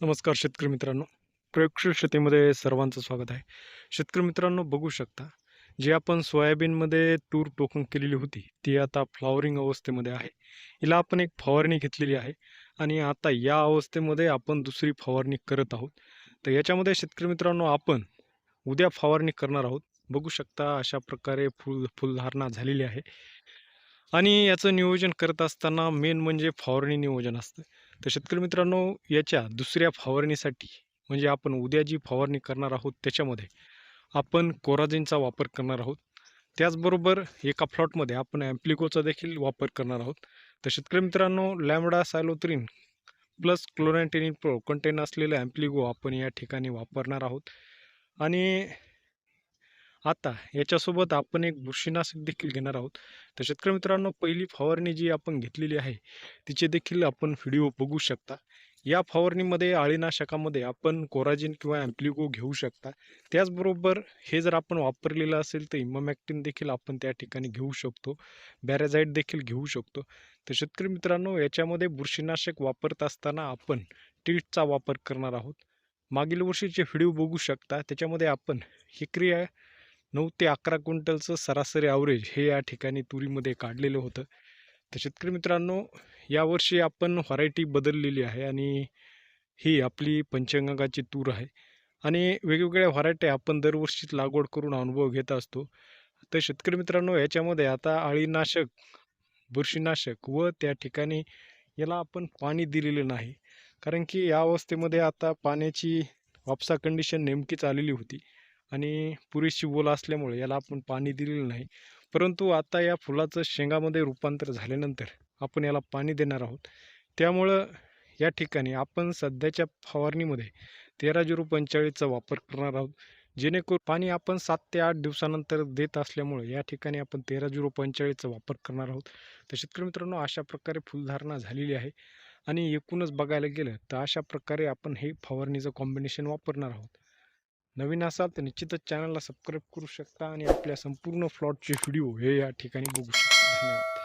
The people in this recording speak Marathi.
नमस्कार शेतकरी मित्रांनो. प्रयोगशील शेतीमध्ये सर्वांचं स्वागत आहे. शेतकरी मित्रांनो बघू शकता जी आपण सोयाबीनमध्ये तूर टोकन केलेली होती ती आता फ्लॉवरिंग अवस्थेमध्ये आहे. हिला आपण एक फवारणी घेतलेली आहे आणि आता या अवस्थेमध्ये आपण दुसरी फवारणी करत आहोत. तर याच्यामध्ये शेतकरी मित्रांनो आपण उद्या फवारणी करणार आहोत. बघू शकता अशा प्रकारे फुल फुलधारणा झालेली आहे. आणि याचं नियोजन करत असताना मेन म्हणजे फवारणी नियोजन असतं. तर शेतकरी मित्रांनो याच्या दुसऱ्या फवारणीसाठी म्हणजे आपण उद्या जी फवारणी करणार आहोत त्याच्यामध्ये आपण कोराजिनचा वापर करणार आहोत. त्याचबरोबर एका फ्लॉटमध्ये आपण ॲम्प्लिकोचा देखील वापर करणार आहोत. तर शेतकरी मित्रांनो lambda cyhalothrin plus क्लोरॅन्टेनिन pro content असलेलं ॲम्प्लिगो आपण या ठिकाणी वापरणार आहोत. आणि आता याच्यासोबत आपण एक बुरशीनाशक देखील घेणार आहोत. तर शेतकरी मित्रांनो पहिली फवारणी जी आपण घेतलेली आहे तिचे देखील आपण व्हिडिओ बघू शकता. या फवारणीमध्ये अळीनाशकामध्ये आपण कोराजिन किंवा ॲम्प्लिगो घेऊ शकता. त्याचबरोबर हे जर आपण वापरलेलं असेल तर इमामॅक्टिन देखील आपण त्या ठिकाणी घेऊ शकतो. बॅरेझाईट देखील घेऊ शकतो. तर शेतकरी मित्रांनो याच्यामध्ये बुरशीनाशक वापरत असताना आपण टीटचा वापर करणार आहोत. मागील वर्षीचे व्हिडिओ बघू शकता. त्याच्यामध्ये आपण ही क्रिया नऊ ते अकरा क्विंटलचं सरासरी ॲव्हरेज हे या ठिकाणी तुरीमध्ये काढलेलं होतं. तर शेतकरी मित्रांनो यावर्षी आपण व्हरायटी बदललेली आहे आणि ही आपली पंचगंगाची तूर आहे. आणि वेगवेगळ्या व्हरायटी आपण दरवर्षीच लागवड करून अनुभव घेत असतो. तर शेतकरी मित्रांनो याच्यामध्ये आता अळीनाशक बुरशीनाशक व त्या ठिकाणी याला आपण पाणी दिलेलं नाही. कारण की या अवस्थेमध्ये आता पाण्याची वापसा कंडिशन नेमकीच आलेली होती. आणि पुरेशी ओल असल्यामुळे याला आपण पाणी दिलेलं नाही. परंतु आता या फुलाचं शेंगामध्ये रूपांतर झाल्यानंतर आपण याला पाणी देणार आहोत. त्यामुळं या ठिकाणी आपण सध्याच्या फवारणीमध्ये तेरा झिरो पंचेचाळीसचा वापर करणार आहोत. जेणेकरून पाणी आपण सात ते आठ दिवसानंतर देत असल्यामुळे या ठिकाणी आपण तेरा झिरो पंचेचाळीसचा वापर करणार आहोत. तर शेतकरी मित्रांनो अशा प्रकारे फुलधारणा झालेली आहे आणि एकूणच बघायला गेलं तर अशा प्रकारे आपण हे फवारणीचं कॉम्बिनेशन वापरणार आहोत. नवीन असाल तर निश्चितच चॅनलला सबस्क्राईब करू शकता आणि आपल्या संपूर्ण फ्लॉटचे व्हिडिओ हे या ठिकाणी बघू शकता. धन्यवाद.